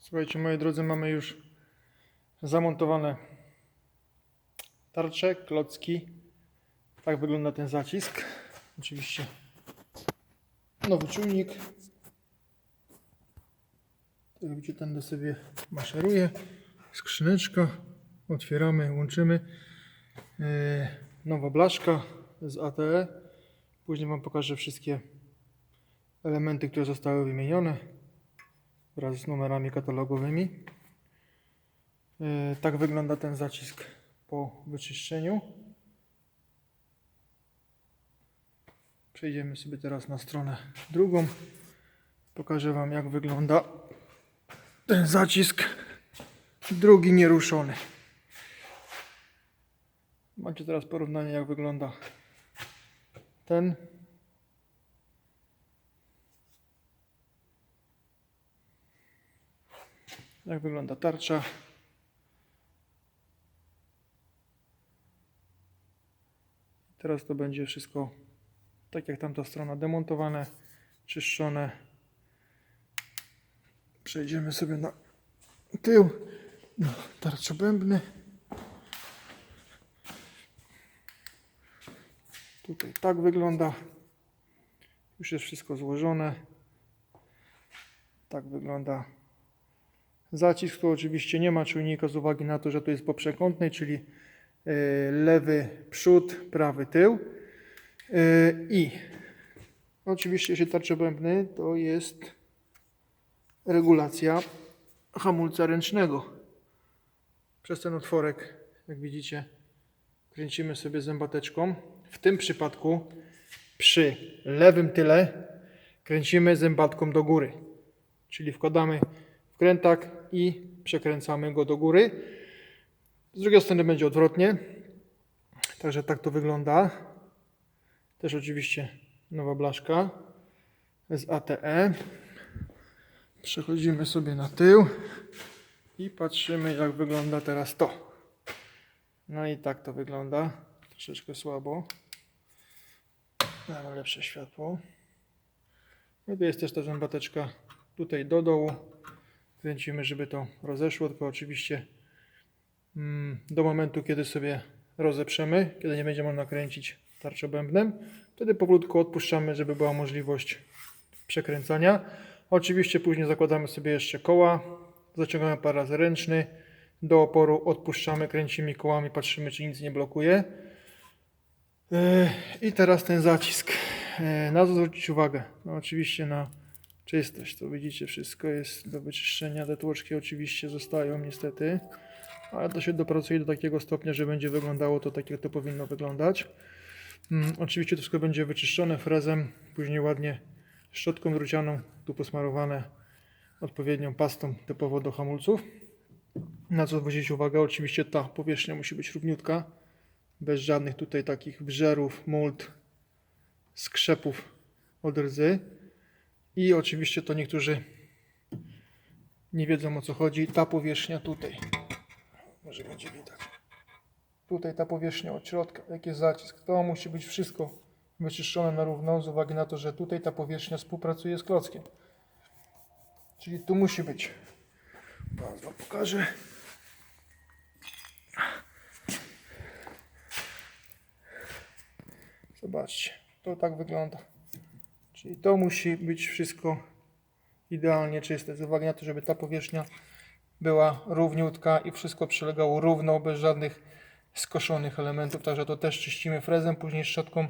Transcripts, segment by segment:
Słuchajcie, moi drodzy, mamy już zamontowane tarcze, klocki. Tak wygląda ten zacisk. Oczywiście nowy czujnik. Jak widzicie, ten do sobie maszeruje. Skrzyneczka. Otwieramy, łączymy. E, Nowa blaszka z ATE. Później Wam pokażę wszystkie elementy, które zostały wymienione wraz z numerami katalogowymi. E, Tak wygląda ten zacisk po wyczyszczeniu. Przejdziemy sobie teraz na stronę drugą. Pokażę Wam jak wygląda ten zacisk drugi nieruszony. Macie teraz porównanie jak wygląda ten jak wygląda tarcza. Teraz to będzie wszystko tak jak tamta strona demontowane, czyszczone. Przejdziemy sobie na tył, na tarcze bębny. Tutaj tak wygląda. Już jest wszystko złożone. Tak wygląda Zacisk tu oczywiście nie ma czujnika z uwagi na to, że to jest po przekątnej, czyli e, lewy przód, prawy tył. E, I oczywiście, jeśli tarcze bębny, to jest regulacja hamulca ręcznego. Przez ten otworek, jak widzicie, kręcimy sobie zębateczką. W tym przypadku przy lewym tyle kręcimy zębatką do góry. Czyli wkładamy wkrętak i przekręcamy go do góry. Z drugiej strony będzie odwrotnie. Także tak to wygląda. Też oczywiście nowa blaszka z ATE. Przechodzimy sobie na tył i patrzymy jak wygląda teraz to. No i tak to wygląda. Troszeczkę słabo. Mamy lepsze światło. No tu jest też ta zębateczka tutaj do dołu kręcimy, żeby to rozeszło, tylko oczywiście mm, do momentu, kiedy sobie rozeprzemy, kiedy nie będzie można kręcić tarczobębnem, wtedy powolutku odpuszczamy, żeby była możliwość przekręcania. Oczywiście później zakładamy sobie jeszcze koła, zaciągamy parę razy ręczny, do oporu odpuszczamy, kręcimy kołami, patrzymy czy nic nie blokuje. Yy, I teraz ten zacisk. Yy, Na co zwrócić uwagę? No oczywiście na czystość. To widzicie, wszystko jest do wyczyszczenia. Te tłoczki oczywiście zostają niestety, ale to się dopracuje do takiego stopnia, że będzie wyglądało to tak, jak to powinno wyglądać. Mm, oczywiście to wszystko będzie wyczyszczone frezem, później ładnie szczotką drucianą, tu posmarowane odpowiednią pastą typowo do hamulców. Na co zwrócić uwagę, oczywiście ta powierzchnia musi być równiutka, bez żadnych tutaj takich wżerów, mult, skrzepów od rdzy. I oczywiście to niektórzy nie wiedzą o co chodzi. Ta powierzchnia tutaj. Może będzie widać. Tutaj ta powierzchnia od środka, jak jest zacisk. To musi być wszystko wyczyszczone na równo z uwagi na to, że tutaj ta powierzchnia współpracuje z klockiem. Czyli tu musi być. Wam pokażę. Zobaczcie, to tak wygląda. Czyli to musi być wszystko idealnie czyste, z uwagi na to, żeby ta powierzchnia była równiutka i wszystko przylegało równo, bez żadnych skoszonych elementów. Także to też czyścimy frezem, później szczotką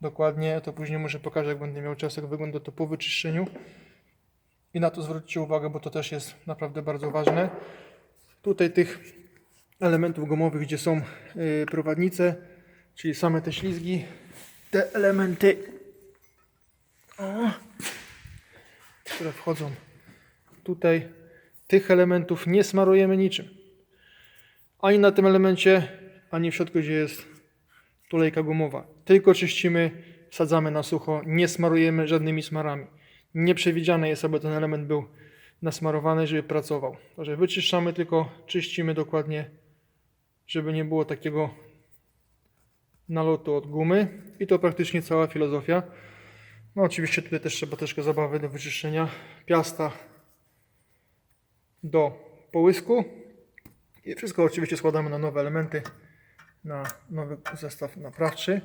dokładnie. To później może pokażę, jak będę miał czas, jak wygląda to po wyczyszczeniu. I na to zwróćcie uwagę, bo to też jest naprawdę bardzo ważne. Tutaj tych elementów gumowych, gdzie są yy, prowadnice, czyli same te ślizgi, te elementy które wchodzą tutaj. Tych elementów nie smarujemy niczym. Ani na tym elemencie, ani w środku, gdzie jest tulejka gumowa. Tylko czyścimy, wsadzamy na sucho, nie smarujemy żadnymi smarami. Nie przewidziane jest, aby ten element był nasmarowany, żeby pracował. Także wyczyszczamy, tylko czyścimy dokładnie, żeby nie było takiego nalotu od gumy. I to praktycznie cała filozofia. No oczywiście tutaj też trzeba troszkę zabawy do wyczyszczenia. Piasta do połysku. I wszystko oczywiście składamy na nowe elementy, na nowy zestaw naprawczy.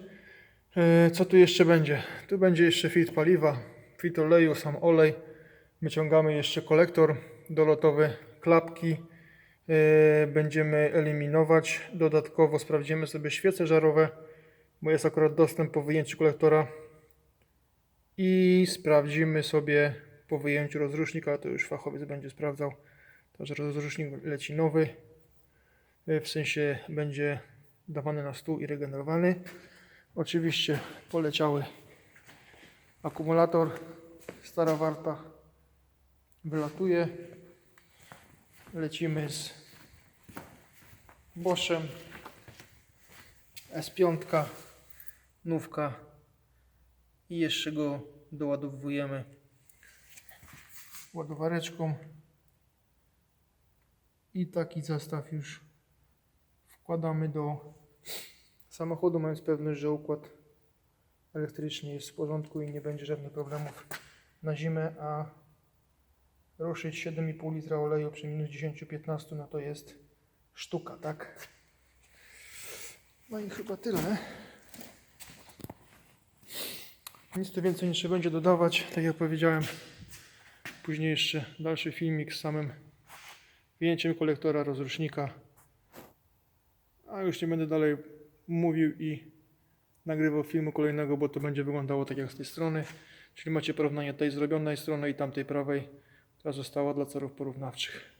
E, Co tu jeszcze będzie? Tu będzie jeszcze filtr paliwa, filtr oleju, sam olej. Wyciągamy jeszcze kolektor dolotowy, klapki. E, Będziemy eliminować. Dodatkowo sprawdzimy sobie świece żarowe, bo jest akurat dostęp po wyjęciu kolektora. I sprawdzimy sobie po wyjęciu rozrusznika, to już fachowiec będzie sprawdzał. Także rozrusznik leci nowy, e, w sensie będzie dawany na stół i regenerowany. Oczywiście poleciały akumulator, stara warta wylatuje. Lecimy z Boschem S5, nówka i jeszcze go doładowujemy ładowareczką i taki zestaw już wkładamy do samochodu, mając pewność, że układ elektryczny jest w porządku i nie będzie żadnych problemów na zimę, a ruszyć 7,5 litra oleju przy minus 10-15 no to jest sztuka, tak? No i chyba tyle. Nic tu więcej nie trzeba będzie dodawać, tak jak powiedziałem. Później jeszcze dalszy filmik z samym wyjęciem kolektora rozrusznika. A już nie będę dalej mówił i nagrywał filmu kolejnego, bo to będzie wyglądało tak jak z tej strony. Czyli macie porównanie tej zrobionej strony i tamtej prawej, która została dla celów porównawczych.